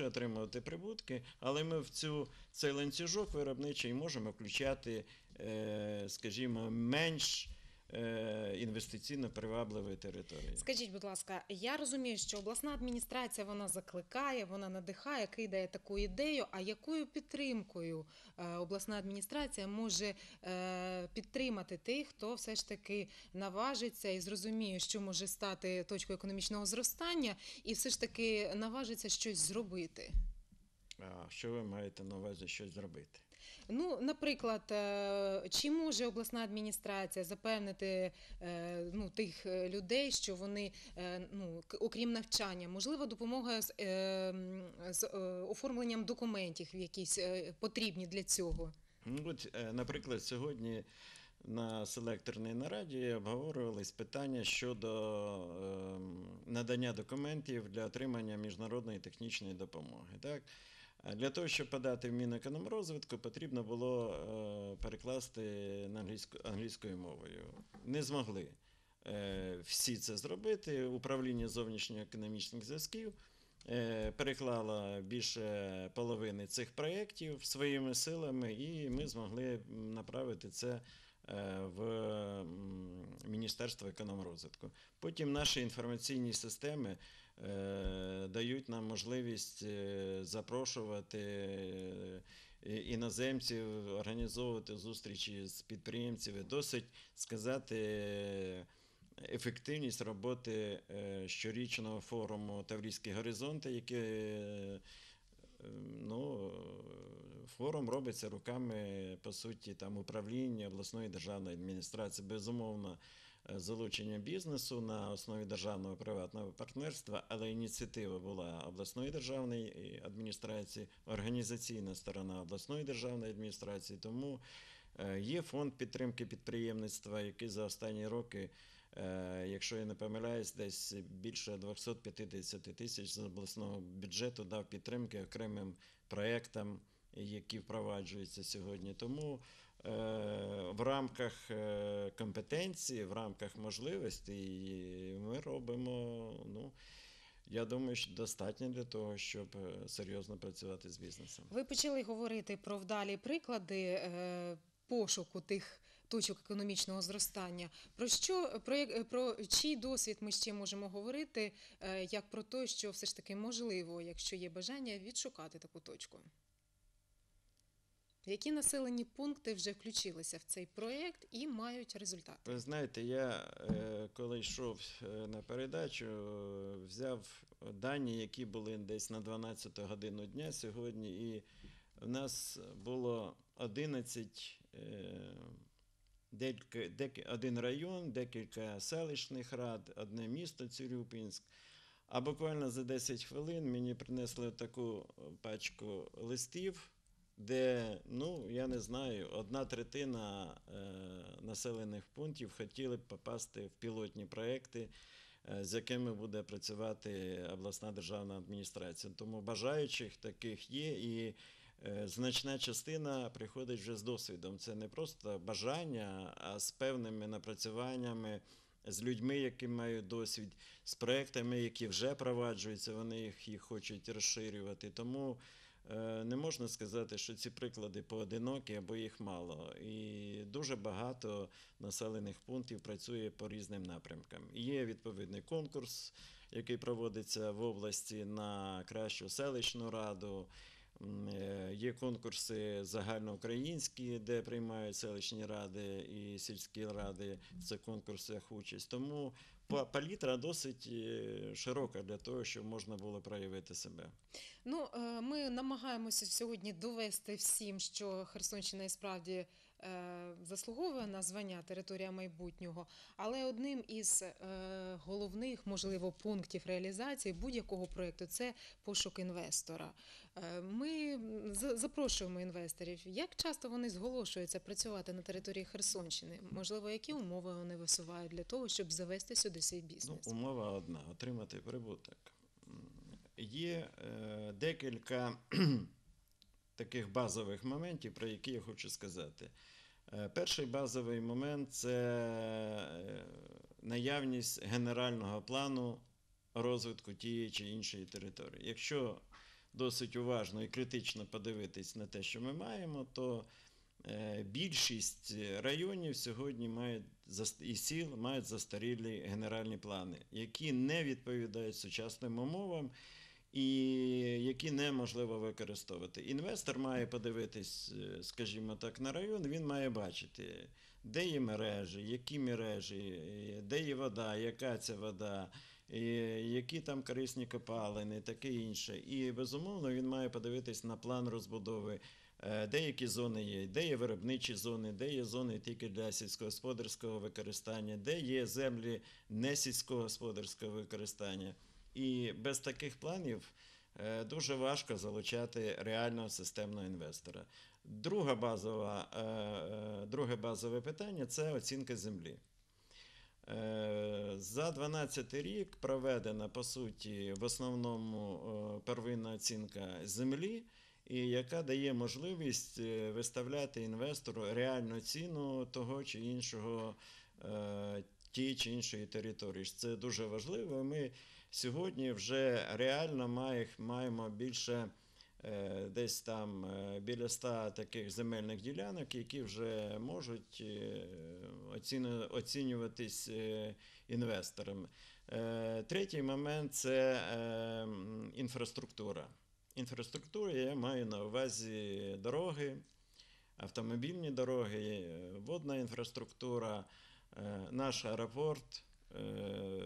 отримувати прибутки, але ми в цю цей ланцюжок виробничий можемо включати, е, скажімо, менш інвестиційно привабливі території. Скажіть, будь ласка, я розумію, що обласна адміністрація вона закликає, вона надихає, кидає таку ідею. А якою підтримкою е, обласна адміністрація може е, підтримати тих, хто все ж таки наважиться і зрозуміє, що може стати точкою економічного зростання, і все ж таки наважиться щось зробити? А що ви маєте на увазі щось зробити? Ну, наприклад, е, чи може обласна адміністрація запевнити е, ну, тих е, людей, що вони, ну, окрім навчання, можливо, допомога з, з оформленням документів, якісь потрібні для цього? От, наприклад, сьогодні на селекторній нараді обговорювались питання щодо ем, надання документів для отримання міжнародної технічної допомоги. Так? Для того, щоб подати в Мінекономрозвитку, потрібно було е, перекласти на англійську, англійською мовою. Не змогли е, всі це зробити. Управління зовнішньоекономічних зв'язків е, переклало більше половини цих проєктів своїми силами, і ми змогли направити це в Міністерство економрозвитку. Потім наші інформаційні системи дають нам можливість е, запрошувати е, іноземців, організовувати зустрічі з підприємцями. Досить сказати. е, Ефективність роботи е, щорічного форуму Таврійські горизонти, який е, ну, е, форум робиться руками, по суті, там управління обласної державної адміністрації, безумовно, е, залучення бізнесу на основі державного приватного партнерства, але ініціатива була обласної державної адміністрації, організаційна сторона обласної державної адміністрації. Тому е, є фонд підтримки підприємництва, який за останні роки. Е, Якщо я не помиляюсь, десь більше 250 тисяч з обласного бюджету дав підтримки окремим проектам, які впроваджуються сьогодні. Тому в рамках е, компетенції, в рамках можливостей ми робимо. Ну, я думаю, що достатньо для того, щоб е, серйозно працювати з бізнесом. Ви почали говорити про вдалі приклади. е, Пошуку тих точок економічного зростання. Про що про, про чий досвід ми ще можемо говорити, е, як про те, що все ж таки можливо, якщо є бажання, відшукати таку точку? Які населені пункти вже включилися в цей проєкт і мають результат? Ви знаєте, я е, коли йшов е, на передачу, взяв дані, які були десь на 12 годину дня сьогодні, і в нас було 11, е, один район, декілька селищних рад, одне місто Цюрюпінськ. А буквально за 10 хвилин мені принесли таку пачку листів, де, ну, я не знаю, одна третина е, населених пунктів хотіли б попасти в пілотні проекти, е, з якими буде працювати обласна державна адміністрація. Тому бажаючих таких є, і е, значна частина приходить вже з досвідом. Це не просто бажання, а з певними напрацюваннями з людьми, які мають досвід, з проектами, які вже проваджуються, вони їх, їх хочуть розширювати. Тому не можна сказати, що ці приклади поодинокі або їх мало. І дуже багато населених пунктів працює по різним напрямкам. Є відповідний конкурс, який проводиться в області на кращу селищну раду. Е, Є конкурси загальноукраїнські, де приймають селищні ради і сільські ради в цих конкурсах участь. Тому па- палітра досить е, широка для того, щоб можна було проявити себе. Ну, е, ми намагаємося сьогодні довести всім, що Херсонщина і справді заслуговує на звання територія майбутнього, але одним із е, головних, можливо, пунктів реалізації будь-якого проєкту це пошук інвестора. Е, Ми за- запрошуємо інвесторів. Як часто вони зголошуються працювати на території Херсонщини? Можливо, які умови вони висувають для того, щоб завести сюди свій Ну, бізнес? умова одна отримати прибуток. Є е, декілька таких базових моментів, про які я хочу сказати. Е, Перший базовий момент це е, наявність генерального плану розвитку тієї чи іншої території. Якщо досить уважно і критично подивитись на те, що ми маємо, то е, більшість районів сьогодні мають і сіл мають застарілі генеральні плани, які не відповідають сучасним умовам і які неможливо використовувати. Інвестор має подивитись, е, скажімо так, на район, він має бачити, де є мережі, які мережі, е, де є вода, яка це вода, які там корисні копалини, таке інше. І безумовно він має подивитись на план розбудови. е, Деякі зони є, де є виробничі зони, де є зони тільки для сільськогосподарського використання, де є землі не сільськогосподарського використання. І без таких планів е, дуже важко залучати реального системного інвестора. Друга базова, е, е, друге базове питання це оцінка землі. За 12 рік проведена по суті в основному первинна оцінка землі, і яка дає можливість виставляти інвестору реальну ціну того чи іншого тієї чи іншої території. Це дуже важливо. Ми сьогодні вже реально маємо більше е, десь там е, біля 100 таких земельних ділянок, які вже можуть е, оцінюватись інвесторами. Третій момент це інфраструктура. Інфраструктура я маю на увазі дороги, автомобільні дороги, водна інфраструктура, наш аеропорт. Е,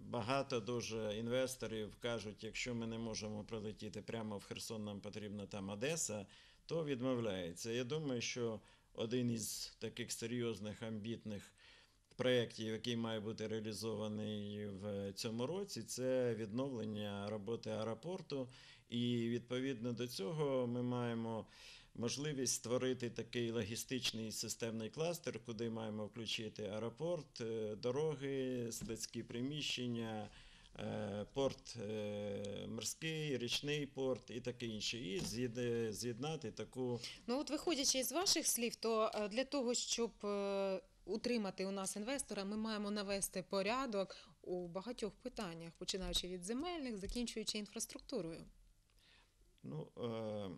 Багато дуже інвесторів кажуть, якщо ми не можемо прилетіти прямо в Херсон, нам потрібна там Одеса, то відмовляється. Я думаю, що один із таких серйозних амбітних проєктів, який має бути реалізований в цьому році, це відновлення роботи аеропорту. І відповідно до цього ми маємо можливість створити такий логістичний системний кластер, куди маємо включити аеропорт, е, дороги, складські приміщення. е, Порт е, морський, річний порт і таке інше, і з'єднати таку Ну от виходячи із ваших слів, то для того, щоб утримати у нас інвестора, ми маємо навести порядок у багатьох питаннях, починаючи від земельних, закінчуючи інфраструктурою. Ну, е,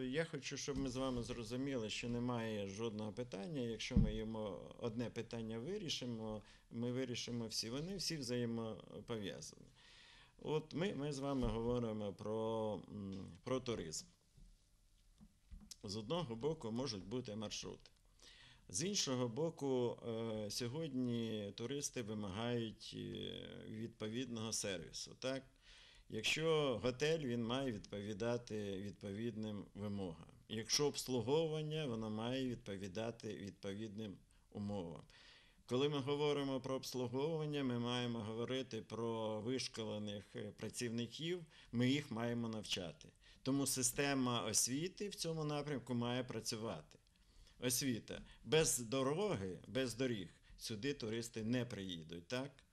я хочу, щоб ми з вами зрозуміли, що немає жодного питання. Якщо ми йому одне питання вирішимо, ми вирішимо всі. Вони всі взаємопов'язані. От ми, ми з вами говоримо про, про туризм. З одного боку можуть бути маршрути. З іншого боку, е, сьогодні туристи вимагають е, відповідного сервісу. Так? Якщо готель, він має відповідати відповідним вимогам. Якщо обслуговування, воно має відповідати відповідним умовам. Коли ми говоримо про обслуговування, ми маємо говорити про вишколених е, працівників, ми їх маємо навчати. Тому система освіти в цьому напрямку має працювати. Освіта. Без дороги, без доріг сюди туристи не приїдуть, так?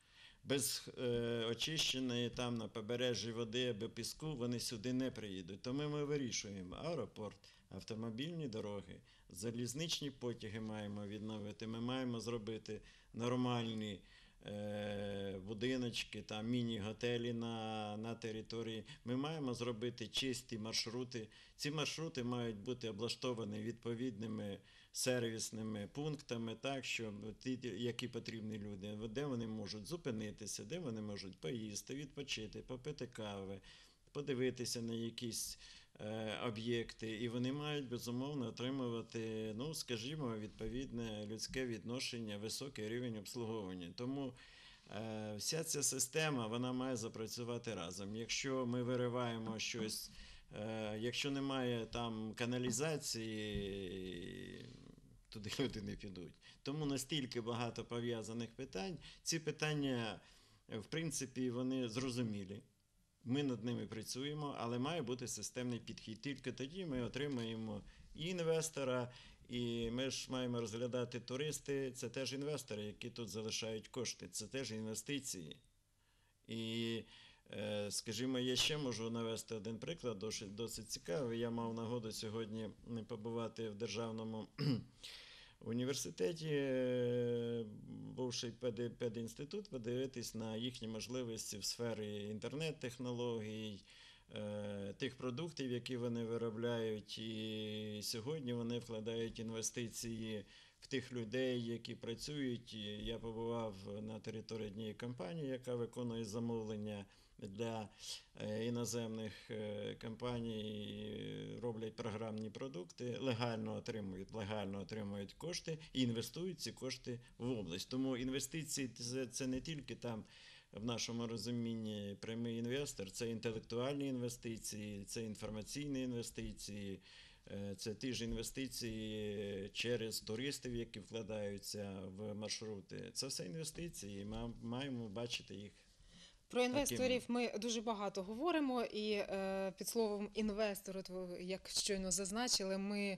Без е, очищеної там на побережжі води або піску вони сюди не приїдуть. Тому ми вирішуємо аеропорт, автомобільні дороги, залізничні потяги маємо відновити. Ми маємо зробити нормальні е, будиночки, там міні-готелі на, на території. Ми маємо зробити чисті маршрути. Ці маршрути мають бути облаштовані відповідними сервісними пунктами, так, що ті, які потрібні люди, де вони можуть зупинитися, де вони можуть поїсти, відпочити, попити кави, подивитися на якісь е, об'єкти, і вони мають безумовно отримувати, ну, скажімо, відповідне людське відношення, високий рівень обслуговування. Тому е, вся ця система вона має запрацювати разом. Якщо ми вириваємо щось. Е, Якщо немає там каналізації, туди люди не підуть. Тому настільки багато пов'язаних питань. Ці питання, е, в принципі, вони зрозумілі. Ми над ними працюємо, але має бути системний підхід. Тільки тоді ми отримаємо і інвестора, і ми ж маємо розглядати туристи. Це теж інвестори, які тут залишають кошти. Це теж інвестиції. І Е, Скажімо, я ще можу навести один приклад, досить, цікавий. Я мав нагоду сьогодні побувати в державному університеті, е, бувший пед- педінститут, подивитись на їхні можливості в сфері інтернет-технологій, е, тих продуктів, які вони виробляють. І сьогодні вони вкладають інвестиції в тих людей, які працюють. Я побував на території однієї компанії, яка виконує замовлення для е, іноземних е, компаній, роблять програмні продукти, легально отримують, легально отримують кошти і інвестують ці кошти в область. Тому інвестиції це, не тільки там. В нашому розумінні прямий інвестор це інтелектуальні інвестиції, це інформаційні інвестиції, е, це ті ж інвестиції через туристів, які вкладаються в маршрути. Це все інвестиції. і Ми маємо бачити їх. Про інвесторів ми дуже багато говоримо, і е, під словом інвестор, як щойно зазначили, ми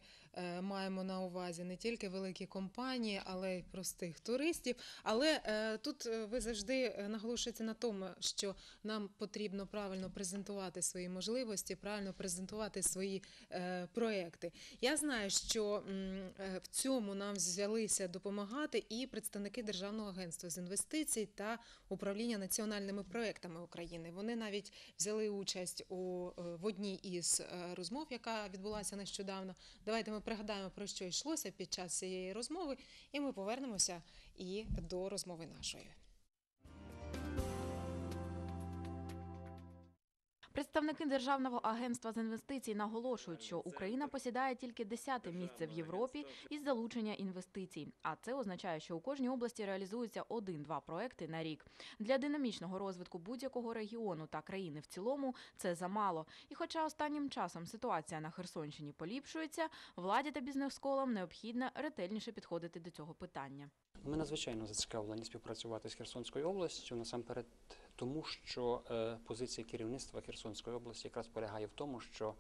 маємо на увазі не тільки великі компанії, але й простих туристів. Але е, тут е, ви завжди е, наголошуєте на тому, що нам потрібно правильно презентувати свої можливості, правильно презентувати свої е, проекти. Я знаю, що е, в цьому нам взялися допомагати і представники Державного агентства з інвестицій та управління національними проектами України. Вони навіть взяли участь у е, в одній із е, розмов, яка відбулася нещодавно. Давайте ми пригадаємо про що йшлося під час цієї розмови, і ми повернемося і до розмови нашої. Представники Державного агентства з інвестицій наголошують, що Україна посідає тільки десяте місце в Європі із залучення інвестицій. А це означає, що у кожній області реалізується один-два проекти на рік. Для динамічного розвитку будь-якого регіону та країни в цілому це замало. І хоча останнім часом ситуація на Херсонщині поліпшується, владі та бізнес-школам необхідно ретельніше підходити до цього питання. Ми надзвичайно зацікавлені співпрацювати з Херсонською областю насамперед, тому що е, позиція керівництва Херсонської області якраз полягає в тому, що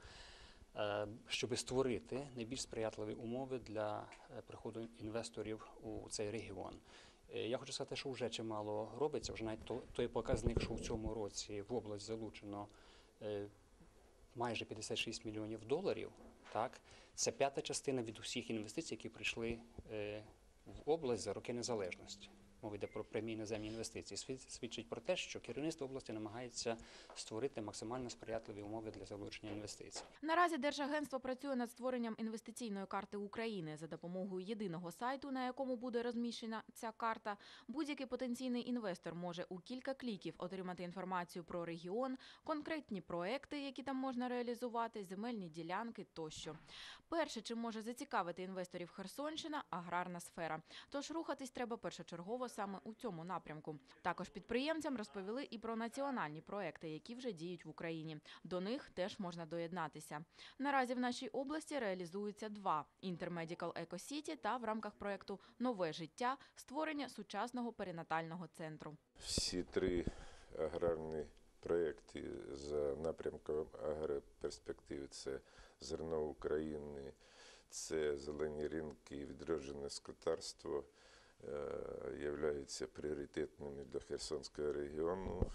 е, щоб створити найбільш сприятливі умови для е, приходу інвесторів у цей регіон. Я хочу сказати, що вже чимало робиться. Вже навіть то- той показник, що в цьому році в область залучено майже 56 мільйонів доларів. Так, це п'ята частина від усіх інвестицій, які прийшли в область за роки незалежності. Мова йде про прямі іноземні інвестиції. Свід- Свідчить про те, що керівництво області намагається створити максимально сприятливі умови для залучення інвестицій. Наразі Держагентство працює над створенням інвестиційної карти України за допомогою єдиного сайту, на якому буде розміщена ця карта. Будь-який потенційний інвестор може у кілька кліків отримати інформацію про регіон, конкретні проекти, які там можна реалізувати, земельні ділянки тощо. Перше, чим може зацікавити інвесторів Херсонщина, аграрна сфера. Тож рухатись треба першочергово саме у цьому напрямку. Також підприємцям розповіли і про національні проекти, які вже діють в Україні. До них теж можна доєднатися. Наразі в нашій області реалізуються два: Eco City та в рамках проекту Нове життя створення сучасного перинатального центру. Всі три аграрні проєкти за напрямком агроперспективи це зерно України, це зелені ринки відроджене скотарство являються пріоритетними для Херсонського регіону,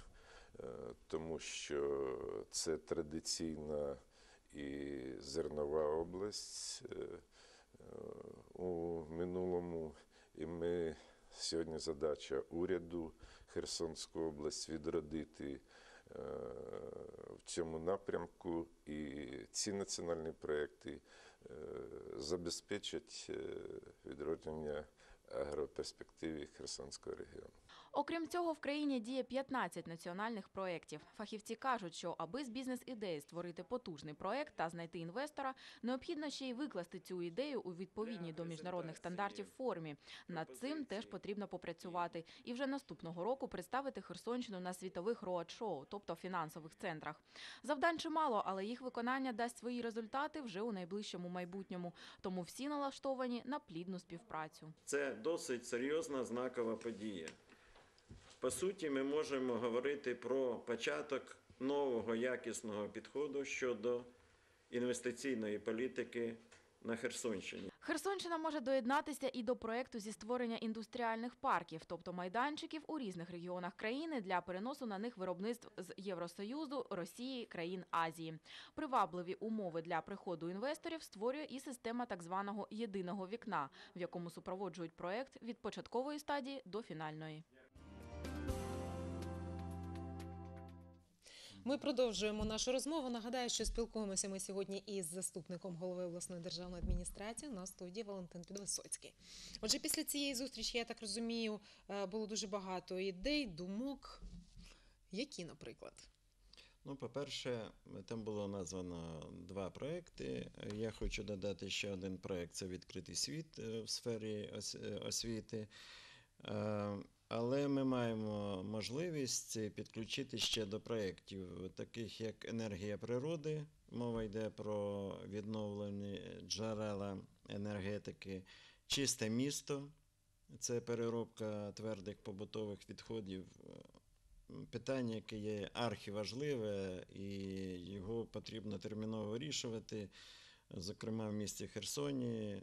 е, тому що це традиційна і зернова область. Е, е, у минулому, і ми сьогодні задача уряду Херсонську область відродити е, в цьому напрямку, і ці національні проекти е, забезпечать е, відродження agroperspektyvi Chersonskog regiona. Окрім цього, в країні діє 15 національних проєктів. Фахівці кажуть, що аби з бізнес-ідеї створити потужний проєкт та знайти інвестора, необхідно ще й викласти цю ідею у відповідній до міжнародних стандартів формі. Над цим теж потрібно попрацювати і вже наступного року представити Херсонщину на світових роад-шоу, тобто фінансових центрах. Завдань чимало, але їх виконання дасть свої результати вже у найближчому майбутньому. Тому всі налаштовані на плідну співпрацю. Це досить серйозна знакова подія. По суті, ми можемо говорити про початок нового якісного підходу щодо інвестиційної політики на Херсонщині. Херсонщина може доєднатися і до проекту зі створення індустріальних парків, тобто майданчиків у різних регіонах країни для переносу на них виробництв з Євросоюзу, Росії, країн Азії. Привабливі умови для приходу інвесторів створює і система так званого єдиного вікна, в якому супроводжують проект від початкової стадії до фінальної. Ми продовжуємо нашу розмову. Нагадаю, що спілкуємося ми сьогодні із заступником голови обласної державної адміністрації на студії Валентин Підвисоцький. Отже, після цієї зустрічі, я так розумію, е, було дуже багато ідей, думок. Які, наприклад? Ну, по-перше, там було названо два проекти. Я хочу додати ще один проект це відкритий світ е, в сфері е, освіти. Але ми маємо можливість підключити ще до проєктів, таких як енергія природи. Мова йде про відновлені джерела енергетики, чисте місто. Це переробка твердих побутових відходів. Питання, яке є архіважливе, і його потрібно терміново вирішувати. Зокрема, в місті Херсоні. Е,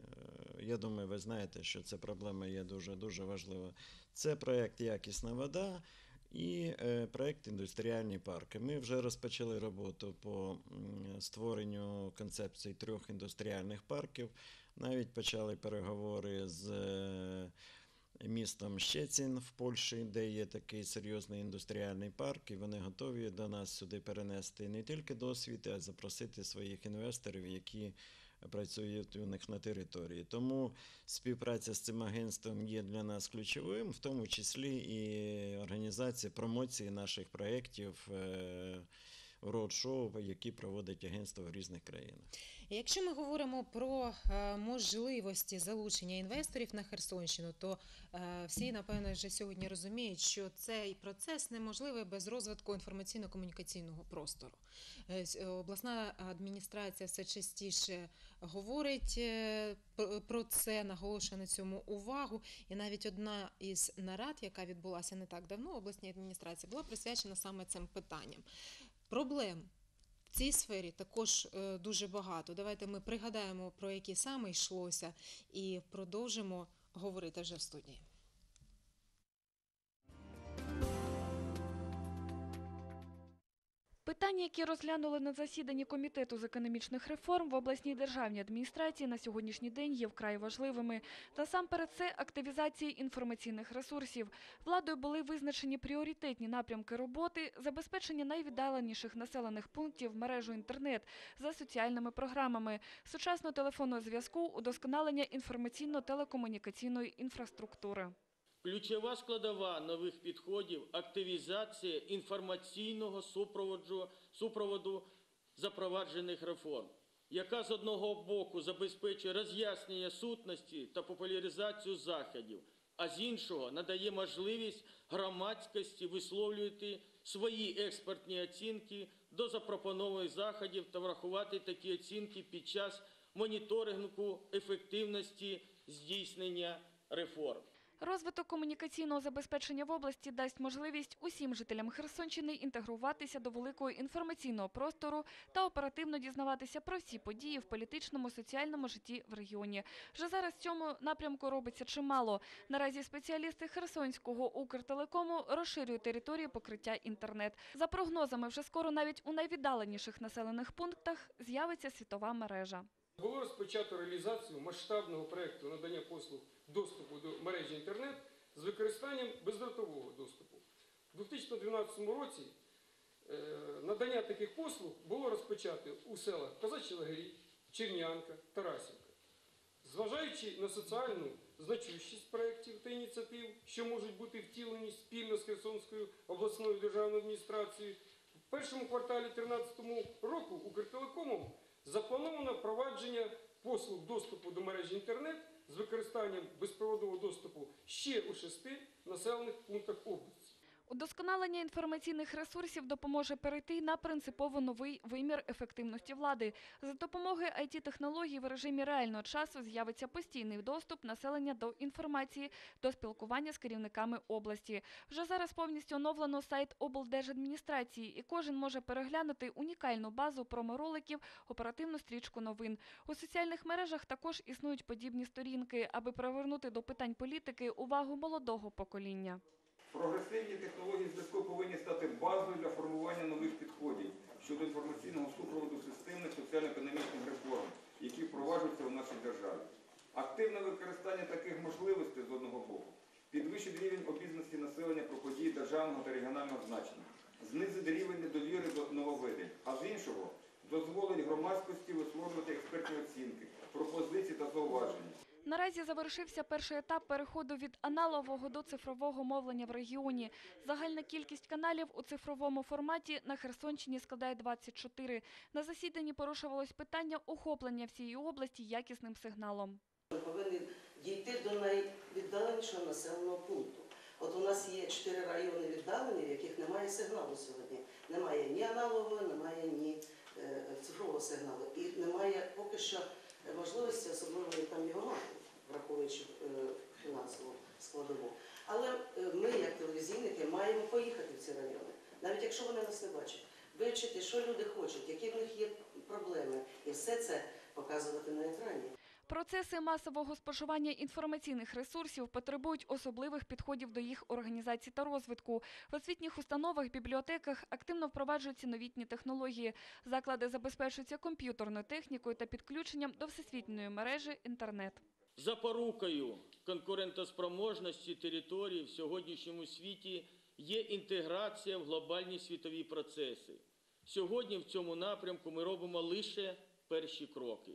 Я думаю, ви знаєте, що ця проблема є дуже дуже важлива. Це проєкт Якісна вода і е, проєкт Індустріальні парки. Ми вже розпочали роботу по створенню концепції трьох індустріальних парків. Навіть почали переговори з е, містом Щецін в Польщі, де є такий серйозний індустріальний парк, і вони готові до нас сюди перенести не тільки досвід, а й запросити своїх інвесторів, які працюють у них на території. Тому співпраця з цим агентством є для нас ключовим, в тому числі і організація промоції наших проєктів. Роуд-шоу, які проводить агентство в різних країнах. Якщо ми говоримо про е, можливості залучення інвесторів на Херсонщину, то е, всі напевно вже сьогодні розуміють, що цей процес неможливий без розвитку інформаційно-комунікаційного простору. Е, Обласна адміністрація все частіше говорить про це, наголошує на цьому увагу. І навіть одна із нарад, яка відбулася не так давно обласній адміністрації, була присвячена саме цим питанням. Проблем в цій сфері також е, дуже багато. Давайте ми пригадаємо, про які саме йшлося, і продовжимо говорити вже в студії. Питання, які розглянули на засіданні комітету з економічних реформ в обласній державній адміністрації на сьогоднішній день є вкрай важливими. Насамперед, це активізація інформаційних ресурсів. Владою були визначені пріоритетні напрямки роботи, забезпечення найвіддаленіших населених пунктів мережу інтернет за соціальними програмами, сучасного телефонного зв'язку, удосконалення інформаційно-телекомунікаційної інфраструктури. Ключова складова нових підходів активізація інформаційного супроводу, супроводу запроваджених реформ, яка з одного боку забезпечує роз'яснення сутності та популяризацію заходів, а з іншого надає можливість громадськості висловлювати свої експертні оцінки до запропонованих заходів та врахувати такі оцінки під час моніторингу ефективності здійснення реформ. Розвиток комунікаційного забезпечення в області дасть можливість усім жителям Херсонщини інтегруватися до великого інформаційного простору та оперативно дізнаватися про всі події в політичному, соціальному житті в регіоні. Вже зараз в цьому напрямку робиться чимало. Наразі спеціалісти Херсонського Укртелекому розширюють території покриття інтернет. За прогнозами, вже скоро навіть у найвіддаленіших населених пунктах з'явиться світова мережа. Було розпочато реалізацію масштабного проєкту надання послуг доступу до мережі інтернет з використанням бездротового доступу. У 2012 році е, надання таких послуг було розпочато у селах Козачі Лагері, Чернянка, Тарасівка. Зважаючи на соціальну значущість проєктів та ініціатив, що можуть бути втілені спільно з Херсонською обласною державною адміністрацією, в першому кварталі 2013 року Укртелекомом заплановано впровадження послуг доступу до мережі інтернет з використанням безпроводового доступу ще у шести населених пунктах області. Удосконалення інформаційних ресурсів допоможе перейти на принципово новий вимір ефективності влади. За допомогою IT-технологій в режимі реального часу з'явиться постійний доступ населення до інформації, до спілкування з керівниками області. Вже зараз повністю оновлено сайт облдержадміністрації, і кожен може переглянути унікальну базу промороликів, оперативну стрічку новин. У соціальних мережах також існують подібні сторінки, аби привернути до питань політики увагу молодого покоління. Прогресивні технології зв'язку повинні стати базою для формування нових підходів щодо інформаційного супроводу системних соціально-економічних реформ, які впроваджуються в нашій державі. Активне використання таких можливостей з одного боку підвищить рівень обізнаності населення про події державного та регіонального значення, знизить рівень недовіри до нововведень, а з іншого дозволить громадськості висловлювати експертні оцінки, пропозиції та зауваження. Наразі завершився перший етап переходу від аналогового до цифрового мовлення в регіоні. Загальна кількість каналів у цифровому форматі на Херсонщині складає 24. На засіданні порушувалось питання охоплення всієї області якісним сигналом. Ми повинні дійти до найвіддаленішого населеного пункту. От у нас є чотири райони віддалені, в яких немає сигналу сьогодні. Немає ні аналогового, немає ні е, цифрового сигналу. І немає поки що можливості особливо там його мати, враховуючи е, фінансову складову. Але е, ми, як телевізійники, маємо поїхати в ці райони, навіть якщо вони нас не бачать, вивчити, що люди хочуть, які в них є проблеми, і все це показувати на екрані. Процеси масового споживання інформаційних ресурсів потребують особливих підходів до їх організації та розвитку. В освітніх установах, бібліотеках активно впроваджуються новітні технології. Заклади забезпечуються комп'ютерною технікою та підключенням до всесвітньої мережі інтернет. Запорукою конкурентоспроможності території в сьогоднішньому світі є інтеграція в глобальні світові процеси. Сьогодні в цьому напрямку ми робимо лише перші кроки.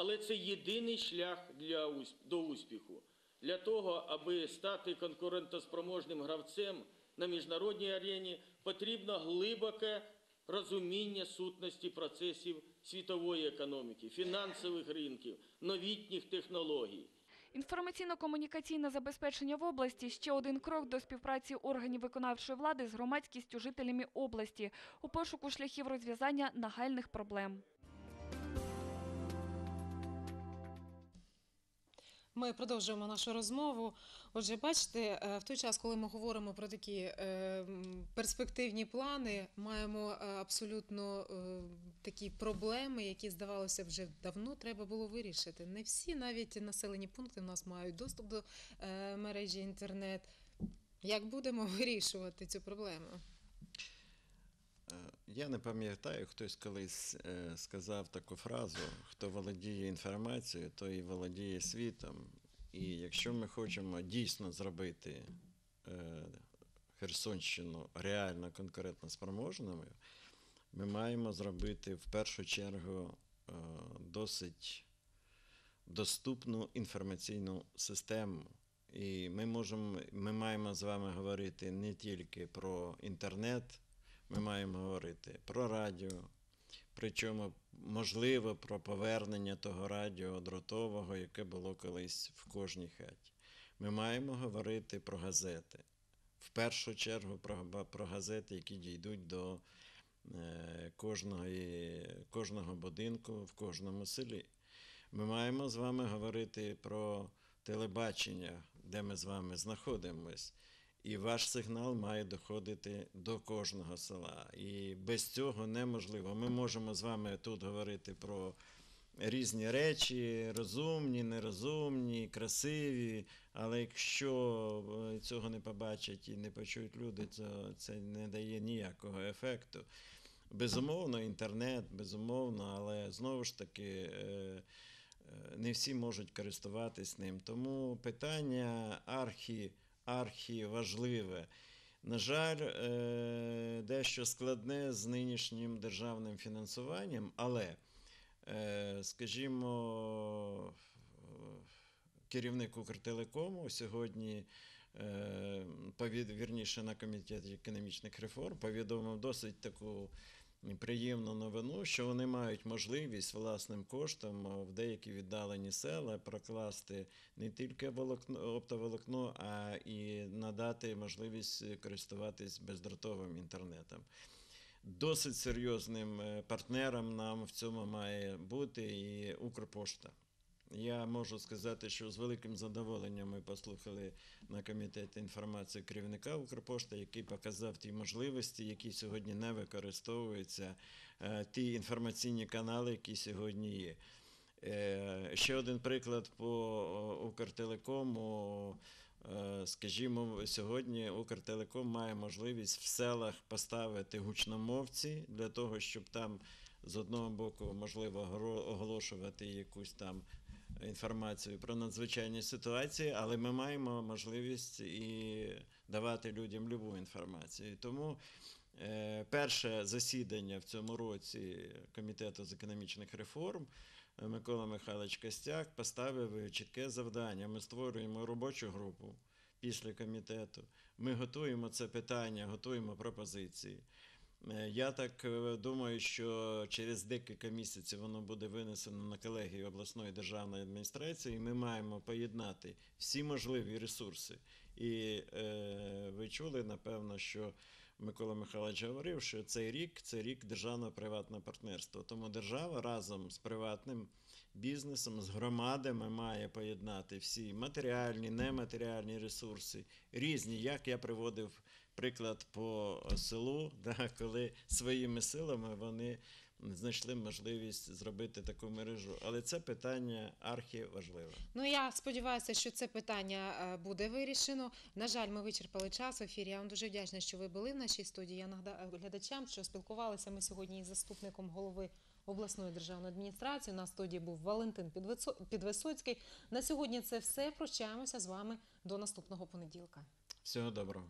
Але це єдиний шлях для, до успіху. Для того, аби стати конкурентоспроможним гравцем на міжнародній арені, потрібно глибоке розуміння сутності процесів світової економіки, фінансових ринків, новітніх технологій. Інформаційно-комунікаційне забезпечення в області ще один крок до співпраці органів виконавчої влади з громадськістю жителями області у пошуку шляхів розв'язання нагальних проблем. Ми продовжуємо нашу розмову. Отже, бачите, е, в той час, коли ми говоримо про такі е, перспективні плани, маємо е, абсолютно такі проблеми, які здавалося вже давно треба було вирішити. Не всі навіть населені пункти в нас мають доступ до мережі інтернет. Як будемо вирішувати цю проблему? Е, Я не пам'ятаю, хтось колись е, сказав таку фразу: хто володіє інформацією, той і володіє світом. І якщо ми хочемо дійсно зробити е, Херсонщину реально конкурентно спроможною, ми маємо зробити в першу чергу досить доступну інформаційну систему. І ми можемо, ми маємо з вами говорити не тільки про інтернет, ми маємо говорити про радіо, причому, можливо, про повернення того радіо дротового, яке було колись в кожній хаті. Ми маємо говорити про газети. В першу чергу про, про газети, які дійдуть до е, кожної, кожного будинку в кожному селі. Ми маємо з вами говорити про телебачення, де ми з вами знаходимось. І ваш сигнал має доходити до кожного села. І без цього неможливо. Ми можемо з вами тут говорити про різні речі, розумні, нерозумні, красиві. Але якщо е, цього не побачать і не почують люди, то це не дає ніякого ефекту. Безумовно, інтернет, безумовно, але знову ж таки. е, е, Не всі можуть користуватись ним. Тому питання архі, архі важливе. На жаль, е, дещо складне з нинішнім державним фінансуванням, але, е, скажімо, керівник Укртелекому сьогодні, е, вірніше на комітеті економічних реформ, повідомив досить таку приємну новину, що вони мають можливість власним коштом е, в деякі віддалені села прокласти не тільки волокно, оптоволокно, а і надати можливість е, користуватись бездротовим інтернетом. Досить серйозним е, партнером нам в цьому має бути і Укрпошта. Я можу сказати, що з великим задоволенням ми послухали на комітеті інформацію керівника Укрпошти, який показав ті можливості, які сьогодні не використовуються, е, ті інформаційні канали, які сьогодні є. Е, Ще один приклад по Укртелекому. Е, Скажімо, сьогодні Укртелеком має можливість в селах поставити гучномовці для того, щоб там з одного боку можливо оголошувати якусь там інформацію про надзвичайні ситуації, але ми маємо можливість і давати людям любу інформацію. Тому Е, Перше засідання в цьому році Комітету з економічних реформ е, Микола Михайлович Костяк поставив чітке завдання. Ми створюємо робочу групу після комітету. Ми готуємо це питання, готуємо пропозиції. Е, Я так е, думаю, що через декілька місяців воно буде винесено на колегію обласної державної адміністрації. і Ми маємо поєднати всі можливі ресурси. І е, ви чули, напевно, що Микола Михайлович говорив, що цей рік це рік державно-приватного партнерства. Тому держава разом з приватним бізнесом, з громадами має поєднати всі матеріальні, нематеріальні ресурси, різні, як я приводив приклад по селу, да, коли своїми силами вони знайшли можливість зробити таку мережу. Але це питання архіважливе. Ну я сподіваюся, що це питання е, буде вирішено. На жаль, ми вичерпали час в ефірі. Я вам дуже вдячна, що ви були в нашій студії. Я нагадаю глядачам, що спілкувалися ми сьогодні із заступником голови обласної державної адміністрації. На студії був Валентин Підвисо- Підвисоцький. На сьогодні це все. Прощаємося з вами до наступного понеділка. Всього доброго.